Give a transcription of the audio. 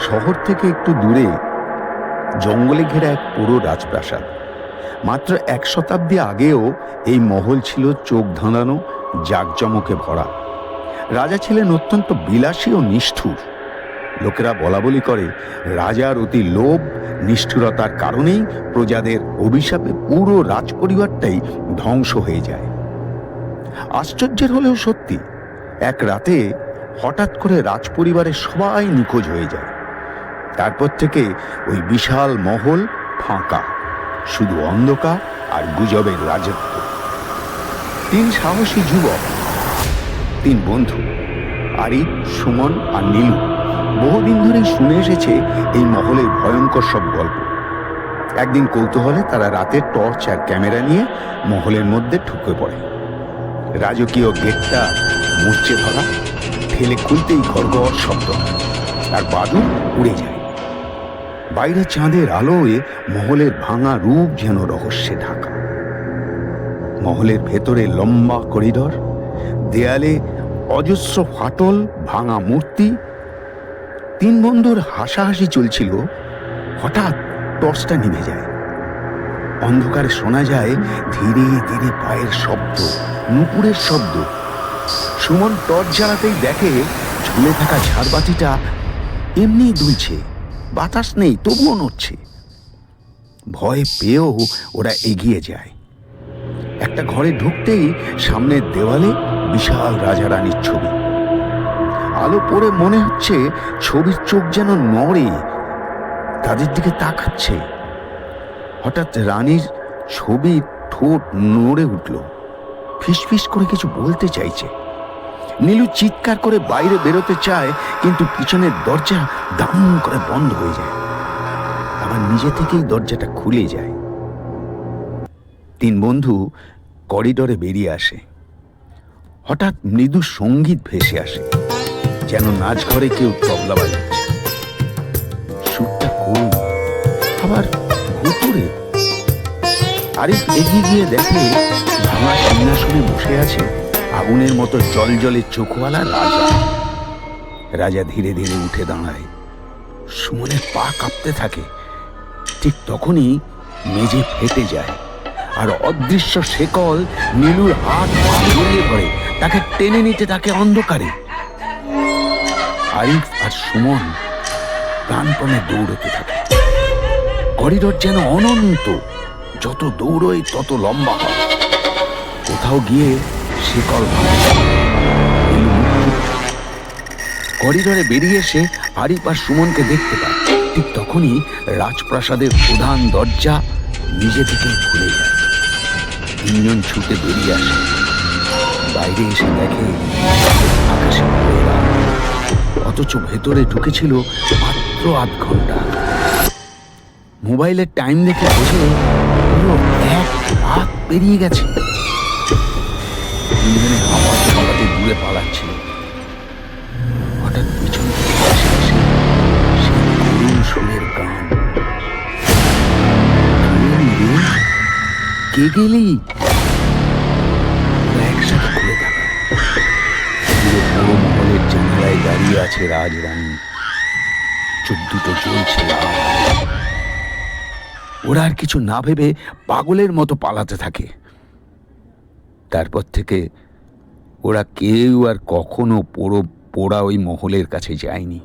শহর থেকে একটু দূরে জঙ্গলে ঘেরা এক পুরো রাজপ্রাসাদ। মাত্র এক শতাব্দী আগেও এই মহল ছিল চোখ ধাঁধানো, জাকজমকে ভরা। রাজা ছিলেন অত্যন্ত বিলাসী ও নিষ্ঠুর। লোকেরা বলা বলি করে, রাজার অতি লোভ, নিষ্ঠুরতার কারণেই প্রজাদের অভিশাপে পুরো রাজপরিবারটাই ধ্বংস হয়ে যায়। আশ্চর্যের হলেও সত্যি, এক রাতে হঠাৎ করে রাজপরিবারের সবাই নিখোঁজ হয়ে যায়। তারপর থেকে ওই বিশাল মহল ফাঁকা। শুধু অন্ধকার আর গুজবের রাজত্ব। তিন সাহসী যুবক, তিন বন্ধু আরিফ সুমন আর নীলু, বহুদিন ধরেই শুনে এসেছে এই মহলের ভয়ঙ্কর সব গল্প। একদিন কৌতূহলে তারা রাতে টর্চ আর ক্যামেরা নিয়ে মহলের মধ্যে ঢুকে পড়ে। রাজকীয় গেটটা মুচড়ে ধরা, ঠেলে খুলতেই ঘরঘর শব্দ আর বাদুর উড়ে যায়। বাইরে চাঁদের আলোয় মহলের ভাঙা রূপ যেন রহস্যে ঢাকা। মহলের ভেতরে লম্বা করিডর, দেয়ালে অজস্র ফাটল, ভাঙা মূর্তি। তিন বন্ধুর হাসাহাসি চলছিল, হঠাৎ টর্চটা নিভে যায়। অন্ধকারে শোনা যায় ধীরে ধীরে পায়ের শব্দ, নুপুরের শব্দ। সুমন টর্চ জ্বালাতেই দেখে ঝুলে থাকা ঝাড়বাতিটা এমনি দুলছে। বাতাস নেই, তবুও নড়ছে। ভয় পেয়েও ওরা এগিয়ে যায়। একটা ঘরে ঢুকতেই সামনের দেওয়ালে বিশাল রাজা রানীর ছবি। আলো পড়ে মনে হচ্ছে ছবির চোখ যেন নড়ে, তাদের দিকে তাকাচ্ছে। হঠাৎ রানীর ছবির ঠোঁট নড়ে উঠল। ফিসফিস করে কিছু বলতে চাইছে। নীলু চিৎকার করে বাইরে বেরোতে চায়, কিন্তু পিছনের দরজা দাম করে বন্ধ হয়ে যায়। আবার নিজে থেকেই দরজাটা খুলে যায়। তিন বন্ধু করিডরে বেরিয়ে আসে। হঠাৎ মৃদু সংগীত ভেসে আসে, যেন নাচ ঘরে কেউ তবলা বাজাচ্ছে। সুরটা করুন আবার ভুতুরে আরিফ এগিয়ে গিয়ে দেখে ভাঙা সিংহাসনে বসে আছে। আগুনের মতো জল জলে চোখওয়ালা রাজা। রাজা ধীরে ধীরে উঠে দাঁড়ায়। সুমনের পা কাঁপতে থাকে। ঠিক তখনই মেঝে ফেটে যায় আর অদৃশ্য শেকল নীলুর হাত জড়িয়ে ধরে। তাকে টেনে নিতে থাকে অন্ধকারে। আরিফ আর সুমন প্রাণপণে দৌড়তে থাকে। করিডোর যেন অনন্ত। যত দৌড়ই তত লম্বা হয়। কোথাও গিয়ে করিডোরে বেরিয়ে এসে আরিফ আর সুমনকে দেখতে পায়। ঠিক তখনই রাজপ্রাসাদের প্রধান দরজা নিজে থেকে খুলে যায়। তিনজন ছুটে বেরিয়ে আসে। বাইরে এসে দেখে অথচ ভেতরে ঢুকেছিল মাত্র আধ ঘণ্টা। মোবাইলের টাইম দেখে বোঝে পুরো এক রাত পেরিয়ে গেছে। তিনজনে দূরে পালাচ্ছিল। হঠাৎ পিছন থেকে সুরের গান। কে গেলি? দাঁড়িয়ে আছে রাজরানী। চোখ দুটো জ্বলছে ওরা আর কিছু না ভেবে পাগলের মতো পালাতে থাকে। তারপর থেকে ওরা কেউ আর কখনো পোড়ো পোড়া ওই মহলের কাছে যায়নি।